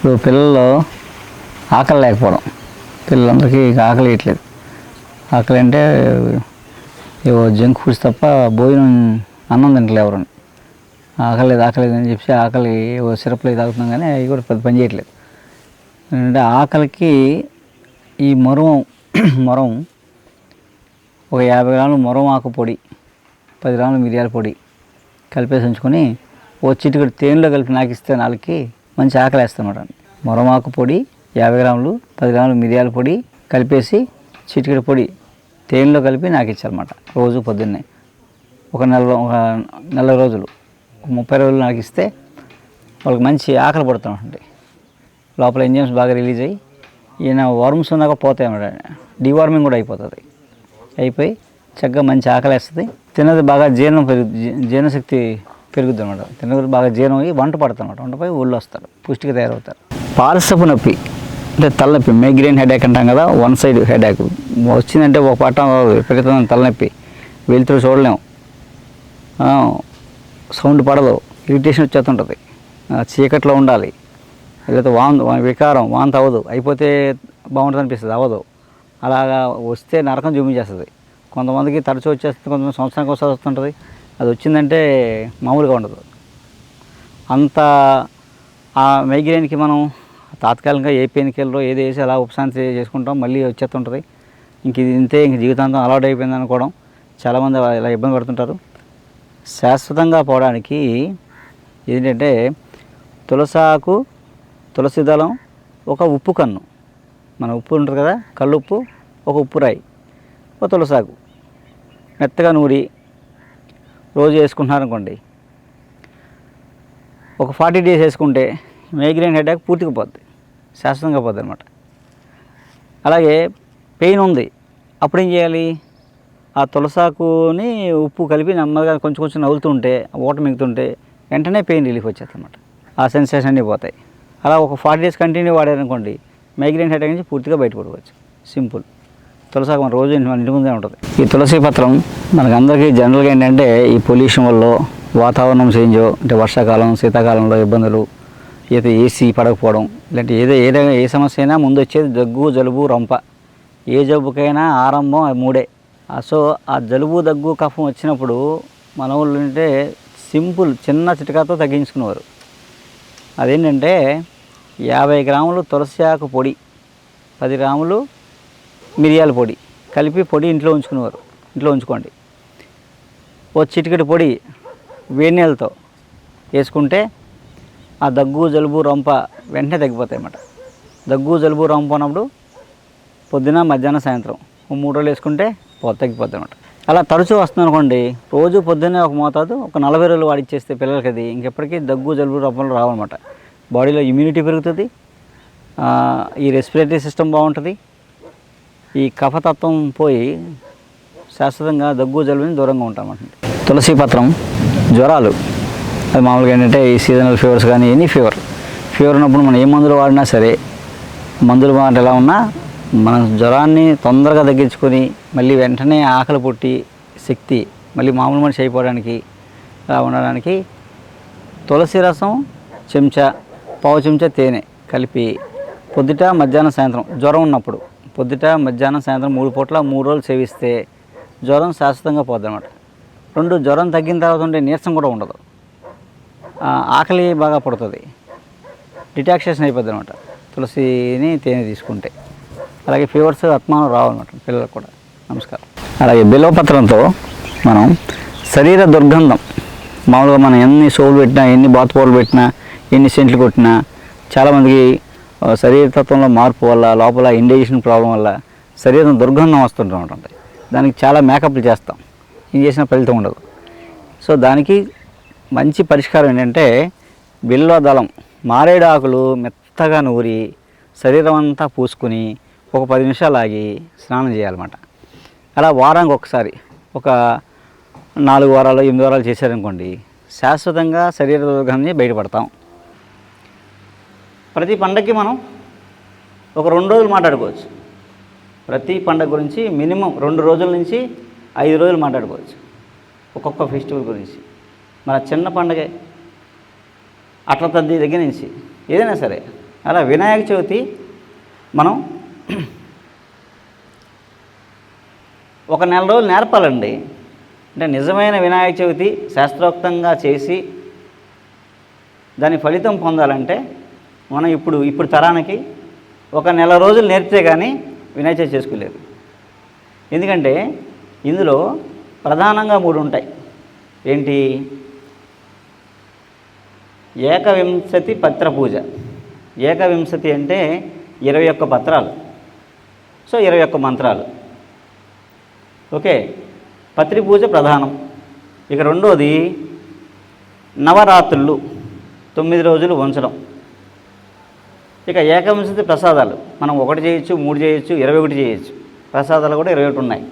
ఇప్పుడు పిల్లలు ఆకలి లేకపోవడం. పిల్లలందరికీ ఇక ఆకలి వేయట్లేదు. ఆకలి అంటే ఏవో జంక్ ఫుడ్స్ తప్ప భోజనం అన్నం తింటలే ఎవరు. ఆకలి లేదు ఆకలి అని చెప్పి ఆకలి ఏవో సిరప్లు తాగుతున్నాం కానీ అవి కూడా పెద్ద పని చేయట్లేదు. అంటే ఆకలికి ఈ మొరం మొరం ఒక యాభై గ్రాములు మొరం ఆకు పొడి పది గ్రాములు మిరియాల పొడి కలిపేసి ఉంచుకొని ఓ చిటికడు తేనెలో కలిపి నాకిస్తే నాలుగుకి మంచి ఆకలి వేస్తామన్నమాట మొరమాకు పొడి యాభై గ్రాములు పది గ్రాములు మిరియాల పొడి కలిపేసి చిటికెడు పొడి తేనెలో కలిపి నాకు ఇచ్చారన్నమాట రోజు పొద్దున్నే. ఒక నెల ఒక నెల రోజులు. ఒక ముప్పై రోజులు నాకు ఇస్తే వాళ్ళకి మంచి ఆకలి పడుతుంటుంది లోపల ఎంజిమ్స్ బాగా రిలీజ్ అయ్యి ఈయన వార్మ్స్ ఉన్నాక పోతాయి అన్నమాట డివార్మింగ్ కూడా అయిపోతుంది. అయిపోయి చక్కగా మంచి ఆకలి వేస్తుంది. తినది బాగా జీర్ణం పెరుగు జీర్ణశక్తి పెరుగుద్ది అనమాట తిన్నది బాగా జీర్ణం అయ్యి వంట పడుతుంది అనమాట వంట ఒళ్ళు వస్తారు. పుష్టిగా తయారవుతారు. పాలసపు నొప్పి అంటే తలనొప్పి మైగ్రేన్ హెడేక్ అంటాం కదా వన్ సైడ్ హెడేక్ వచ్చిందంటే ఒక పట్టం విపరీతమైన తలనొప్పి. వెళ్తురు చూడలేము సౌండ్ పడదు. ఇరిటేషన్ వచ్చేస్తుంటుంది. చీకట్లో ఉండాలి. లేకపోతే వాన్ వికారం వాంత అవ్వదు. అయిపోతే బాగుంటుంది అనిపిస్తుంది. అవ్వదు. అలాగా వస్తే నరకం చూపించేస్తుంది. కొంతమందికి తరచూ వచ్చేస్తుంది కొంతమంది సంవత్సరానికి వస్తుంది వస్తుంటుంది. అది వచ్చిందంటే మామూలుగా ఉండదు. అంత ఆ మైగ్రేన్కి మనం తాత్కాలికంగా ఏ పెయిన్ కిల్లరో ఏది వేసి అలా ఉపశాంతి చేసుకుంటాం మళ్ళీ వచ్చేస్తుంటుంది. ఇంక ఇది ఇంతే ఇంక జీవితాంతం అలవాటు అయిపోయింది అనుకోవడం. చాలామంది ఇలా ఇబ్బంది పడుతుంటారు. శాశ్వతంగా పోవడానికి ఏంటంటే తులసాకు తులసి దళం ఒక ఉప్పు కన్ను. మన ఉప్పు ఉంటుంది కదా కళ్ళుప్పు ఒక ఉప్పు రాయి ఒక తులసాకు. మెత్తగా నూరి రోజు వేసుకుంటున్నారనుకోండి ఒక ఫార్టీ డేస్ వేసుకుంటే మైగ్రేన్ హెడేక్ పూర్తిగా పోద్ది శాశ్వతంగా పోద్ది అనమాట అలాగే పెయిన్ ఉంది. అప్పుడు ఏం చేయాలి? ఆ తులసాకుని ఉప్పు కలిపి నెమ్మదిగా కొంచెం కొంచెం నవ్వులుతుంటే ఓట మిగుతుంటే వెంటనే పెయిన్ రిలీఫ్ వచ్చేది అనమాట ఆ సెన్సేషన్ అన్నీ పోతాయి. అలా ఒక ఫార్టీ డేస్ కంటిన్యూ వాడారనుకోండి మైగ్రేన్ హెడేక్ నుంచి పూర్తిగా బయటపడవచ్చు సింపుల్. తులసాకు మన రోజు మన ఇంటి ముందే ఉంటుంది. ఈ తులసి పత్రం మనకు అందరికీ జనరల్గా ఏంటంటే ఈ పొల్యూషన్ వల్ల వాతావరణం చేంజ్ అంటే వర్షాకాలం శీతాకాలంలో ఇబ్బందులు అయితే ఏసీ పడకపోవడం ఇలాంటి ఏదో ఏదైనా ఏ సమస్య అయినా ముందు వచ్చేది దగ్గు జలుబు రొంప. ఏ జబ్బుకైనా ఆరంభం ఆ మూడే. సో ఆ జలుబు దగ్గు కఫం వచ్చినప్పుడు మన వాళ్ళు అంటే సింపుల్ చిన్న చిటకాతో తగ్గించుకునేవారు. అదేంటంటే యాభై గ్రాములు తులసి ఆకు పొడి పది గ్రాములు మిరియాల పొడి కలిపి పొడి ఇంట్లో ఉంచుకునేవారు. ఇంట్లో ఉంచుకోండి. ఓ చిటికెడు పొడి వేడి నీళ్ళతో వేసుకుంటే ఆ దగ్గు జలుబు రొంప వెంటనే తగ్గిపోతాయి అన్నమాట దగ్గు జలుబు రొంప ఉన్నప్పుడు పొద్దున మధ్యాహ్నం సాయంత్రం ఓ మూడు రోజులు వేసుకుంటే పో తగ్గిపోద్ది అనమాట అలా తరచూ వస్తుంది అనుకోండి రోజు పొద్దున్నే ఒక మోతాదు ఒక నలభై రోజులు వాడిచ్చేస్తే పిల్లలకి అది ఇంకెప్పటికీ దగ్గు జలుబు రొంపలు రావన్నమాట. బాడీలో ఇమ్యూనిటీ పెరుగుతుంది ఈ రెస్పిరేటరీ సిస్టమ్ బాగుంటుంది ఈ కఫతత్వం పోయి శాశ్వతంగా దగ్గు జలుబుని దూరంగా ఉంటామంట తులసి పత్రం జ్వరాలు. అది మామూలుగా ఏంటంటే ఈ సీజనల్ ఫీవర్స్ కానీ ఎనీ ఫీవర్. ఫీవర్ ఉన్నప్పుడు మనం ఏ మందులు వాడినా సరే మందులు మాట ఎలా ఉన్నా మన జ్వరాన్ని తొందరగా తగ్గించుకొని మళ్ళీ వెంటనే ఆకలి పుట్టి శక్తి మళ్ళీ మామూలు మనిషి అయిపోవడానికి అలా ఉండడానికి తులసి రసం చెంచా పావు చెంచా తేనె కలిపి పొద్దుట మధ్యాహ్నం సాయంత్రం జ్వరం ఉన్నప్పుడు పొద్దుట మధ్యాహ్నం సాయంత్రం మూడు పూట్ల మూడు రోజులు సేవిస్తే జ్వరం శాశ్వతంగా పోద్ది అనమాట రెండు జ్వరం తగ్గిన తర్వాత ఉండే నీరసం కూడా ఉండదు. ఆకలి బాగా పడుతుంది. డిటాక్సేషన్ అయిపోద్ది అనమాట తులసిని తేనె తీసుకుంటే. అలాగే ఫీవర్స్ ఆత్మానం రావన్నమాట పిల్లలకు కూడా. నమస్కారం. అలాగే బిల్వపత్రంతో మనం శరీర దుర్గంధం. మామూలుగా మనం ఎన్ని సోలు పెట్టినా ఎన్ని బాత్ పెట్టినా ఎన్ని సెంట్లు కొట్టినా చాలామందికి శరీరతత్వంలో మార్పు వల్ల లోపల ఇండైజేషన్ ప్రాబ్లం వల్ల శరీరం దుర్గంధం వస్తుంటుంటుంది దానికి చాలా మేకప్లు చేస్తాం. ఏం చేసిన ఫలితం ఉండదు. సో దానికి మంచి పరిష్కారం ఏంటంటే బిల్వదళం మారేడు ఆకులు మెత్తగా నూరి శరీరం అంతా పూసుకుని ఒక పది నిమిషాలు ఆగి స్నానం చేయాలన్నమాట. అలా వారానికి ఒకసారి ఒక నాలుగు వారాలు ఎనిమిది వారాలు చేశారనుకోండి శాశ్వతంగా శరీర దుర్గంధి బయటపడతాం. ప్రతి పండగకి మనం ఒక రెండు రోజులు మాట్లాడుకోవచ్చు. ప్రతి పండగ గురించి మినిమం రెండు రోజుల నుంచి ఐదు రోజులు మాట్లాడుకోవచ్చు. ఒక్కొక్క ఫెస్టివల్ గురించి. మన చిన్న పండగే. అట్ల తద్ది దగ్గర నుంచి. ఏదైనా సరే. అలా వినాయక చవితి మనం ఒక నెల రోజులు నేర్పాలండి. అంటే నిజమైన వినాయక చవితి శాస్త్రోక్తంగా చేసి దాని ఫలితం పొందాలంటే మనం ఇప్పుడు ఇప్పుడు తరానికి ఒక నెల రోజులు నేర్పితే కానీ వినాయక చవితి ఎందుకంటే ఇందులో ప్రధానంగా మూడు ఉంటాయి. ఏంటి? ఏకవింశతి పత్ర పూజ. ఏకవింశతి అంటే ఇరవై ఒక్క పత్రాలు. సో ఇరవై ఒక్క మంత్రాలు. ఓకే? పత్రి పూజ ప్రధానం. ఇక రెండోది నవరాత్రులు. తొమ్మిది రోజులు ఉంచడం. ఇక ఏకవింశతి ప్రసాదాలు. మనం ఒకటి చేయొచ్చు మూడు చేయొచ్చు ఇరవై ఒకటి చేయొచ్చు. ప్రసాదాలు కూడా ఇరవై ఒకటి ఉన్నాయి.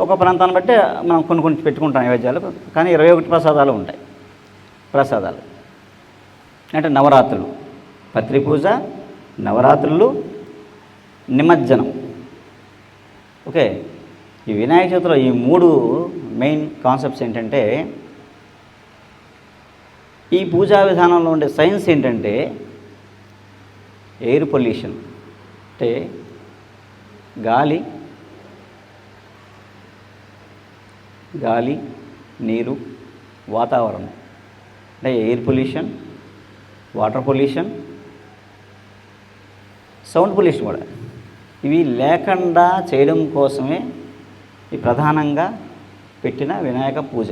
ఒక ప్రాంతాన్ని బట్టి మనం కొన్ని కొన్ని పెట్టుకుంటాం నైవేద్యాలు కానీ ఇరవై ఒకటి ప్రసాదాలు ఉంటాయి. ప్రసాదాలు. అంటే నవరాత్రులు. పత్రి పూజ నవరాత్రులు నిమజ్జనం. ఓకే. ఈ వినాయక చవితిలో ఈ మూడు మెయిన్ కాన్సెప్ట్స్ ఏంటంటే ఈ పూజా విధానంలో ఉండే సైన్స్ ఏంటంటే ఎయిర్ పొల్యూషన్ అంటే గాలి గాలి నీరు వాతావరణం. అంటే air pollution water pollution sound pollution కూడా. ఇవి లేకుండా చేయడం కోసమే ఈ ప్రధానంగా పెట్టిన వినాయక పూజ.